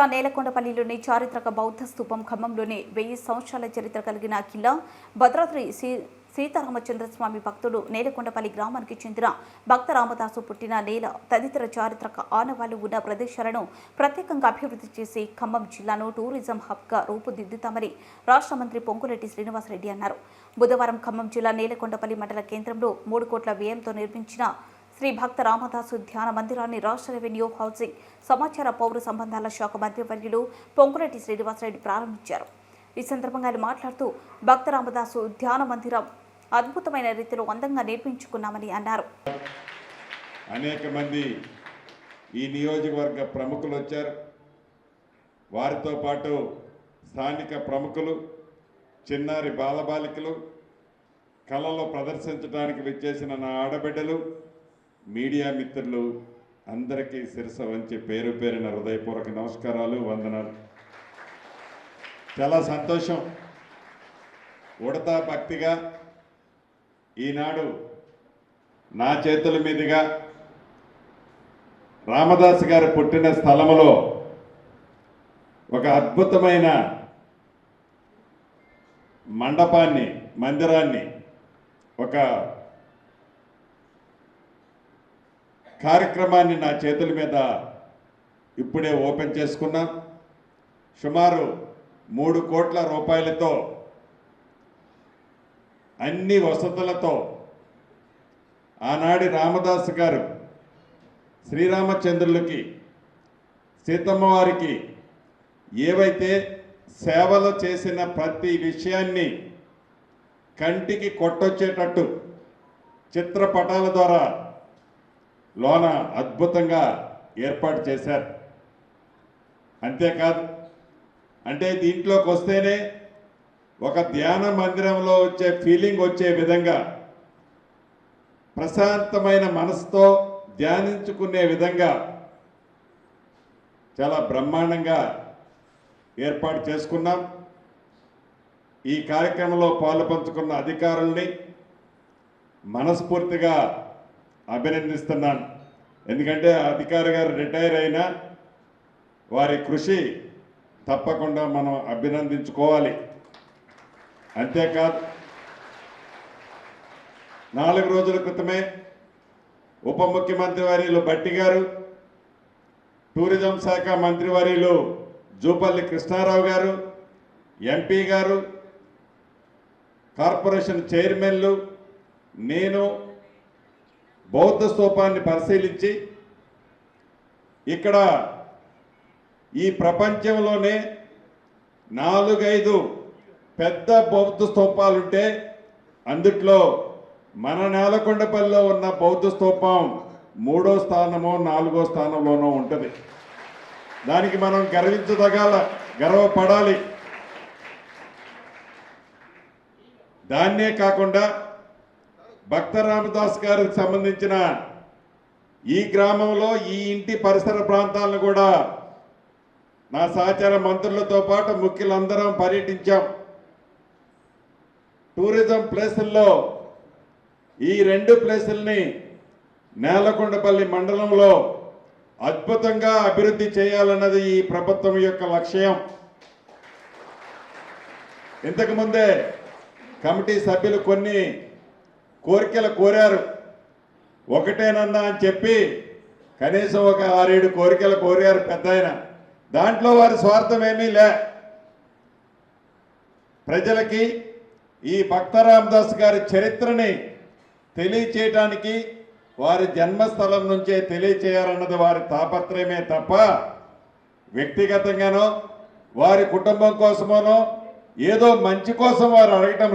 జిల్లా నేలకొండపల్లిలోని చారిత్రక బౌద్ధ స్థూపం ఖమ్మంలోని వెయ్యి సంవత్సరాల చరిత్ర కలిగిన కిల్లా భద్రాద్రి శ్రీ సీతారామచంద్రస్వామి భక్తుడు నేలకొండపల్లి గ్రామానికి చెందిన భక్త రామదాసు పుట్టిన నేల తదితర చారిత్రక ఆనవాళ్ళు ఉన్న ప్రదేశాలను ప్రత్యేకంగా అభివృద్ధి చేసి ఖమ్మం జిల్లాను టూరిజం హబ్గా రూపుదిద్దుతామని రాష్ట్ర మంత్రి పొంగులెట్టి శ్రీనివాసరెడ్డి అన్నారు. బుధవారం ఖమ్మం జిల్లా నేలకొండపల్లి మండల కేంద్రంలో మూడు కోట్ల వ్యయంతో నిర్మించిన శ్రీ భక్త రామదాసు ధ్యాన మందిరాన్ని రాష్ట్ర రెవెన్యూ హౌసింగ్ సమాచార పౌర సంబంధాల శాఖ మంత్రివర్యులు పొంగురెడ్డి శ్రీనివాసరెడ్డి ప్రారంభించారు. ఈ సందర్భంగా ఆయన మాట్లాడుతూ భక్త రామదాసు ధ్యాన మందిరం అద్భుతమైన రీతిలో అందంగా నిర్మించుకున్నామని అన్నారు. అనేక మంది ఈ నియోజకవర్గ ప్రముఖులు వచ్చారు. వారితో పాటు స్థానిక ప్రముఖులు చిన్నారి బాలబాలికలు కళలో ప్రదర్శించడానికి విచ్చేసిన నా ఆడబిడ్డలు మీడియా మిత్రులు అందరికీ శిరస వంచి పేరు పేరిన హృదయపూర్వక నమస్కారాలు వందనాలు. చాలా సంతోషం. ఉడతా భక్తిగా ఈనాడు నా చేతుల మీదుగా రామదాస్ గారు పుట్టిన స్థలములో ఒక అద్భుతమైన మండపాన్ని మందిరాన్ని ఒక కార్యక్రమాన్ని నా చేతుల మీద ఇప్పుడే ఓపెన్ చేసుకున్నాం. సుమారు మూడు కోట్ల రూపాయలతో అన్ని వసతులతో ఆనాడి రామదాస్ గారు శ్రీరామచంద్రులకి సీతమ్మ వారికి ఏవైతే సేవలు చేసిన ప్రతి విషయాన్ని కంటికి కొట్టొచ్చేటట్టు చిత్రపటాల ద్వారా లోన అద్భుతంగా ఏర్పాటు చేశారు. అంతేకాదు అంటే దీంట్లోకి వస్తేనే ఒక ధ్యాన మందిరంలో వచ్చే ఫీలింగ్ వచ్చే విధంగా ప్రశాంతమైన మనసుతో ధ్యానించుకునే విధంగా చాలా బ్రహ్మాండంగా ఏర్పాటు చేసుకున్నాం. ఈ కార్యక్రమంలో పాలు పంచుకున్న అధికారుల్ని మనస్ఫూర్తిగా అభినందిస్తున్నాను. ఎందుకంటే అధికారి గారు రిటైర్ అయినా వారి కృషి తప్పకుండా మనం అభినందించుకోవాలి. అంతేకాదు నాలుగు రోజుల క్రితమే ఉప ముఖ్యమంత్రి వర్యులు బట్టి గారు టూరిజం శాఖ మంత్రి వర్యులు జూపల్లి కృష్ణారావు గారు ఎంపీ గారు కార్పొరేషన్ చైర్మన్లు నేను బౌద్ధ స్థూపాన్ని పరిశీలించి ఇక్కడ ఈ ప్రపంచంలోనే నాలుగైదు పెద్ద బౌద్ధ స్తూపాలుంటే అందుట్లో మన నేలకొండపల్లిలో ఉన్న బౌద్ధ స్తూపం మూడో స్థానమో నాలుగో స్థానంలోనో ఉంటుంది. దానికి మనం గర్వించదగాల గర్వపడాలి. దాన్నే కాకుండా భక్త రామదాస్ గారికి సంబంధించిన ఈ గ్రామంలో ఈ ఇంటి పరిసర ప్రాంతాలను కూడా నా సహచార మంత్రులతో పాటు ముఖ్యులందరం పర్యటించాం. టూరిజం ప్లేసుల్లో ఈ రెండు ప్లేసుల్ని నేలకొండపల్లి మండలంలో అద్భుతంగా అభివృద్ధి చేయాలన్నది ఈ ప్రభుత్వం యొక్క లక్ష్యం. ఇంతకుముందే కమిటీ సభ్యులు కొన్ని కోరికలు కోరారు. ఒకటేనన్నా అని చెప్పి కనీసం ఒక ఆరేడు కోరికలు కోరారు పెద్ద దాంట్లో వారి స్వార్థం ఏమీ లే. ప్రజలకి ఈ భక్తరామదాస్ గారి చరిత్రని తెలియచేయటానికి వారి జన్మస్థలం నుంచే తెలియచేయాలన్నది వారి తాపత్రయమే తప్ప వ్యక్తిగతంగానో వారి కుటుంబం కోసమోనో ఏదో మంచి కోసం వారు అడగటం